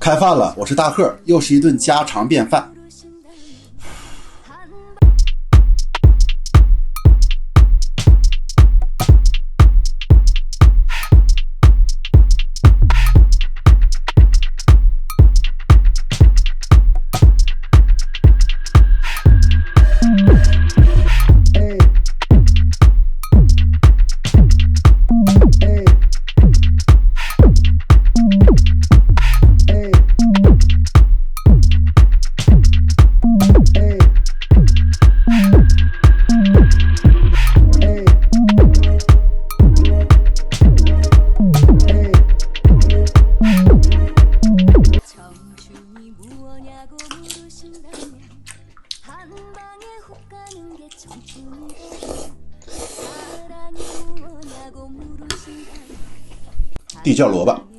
开饭了，我是大贺，又是一顿家常便饭。地窖萝卜。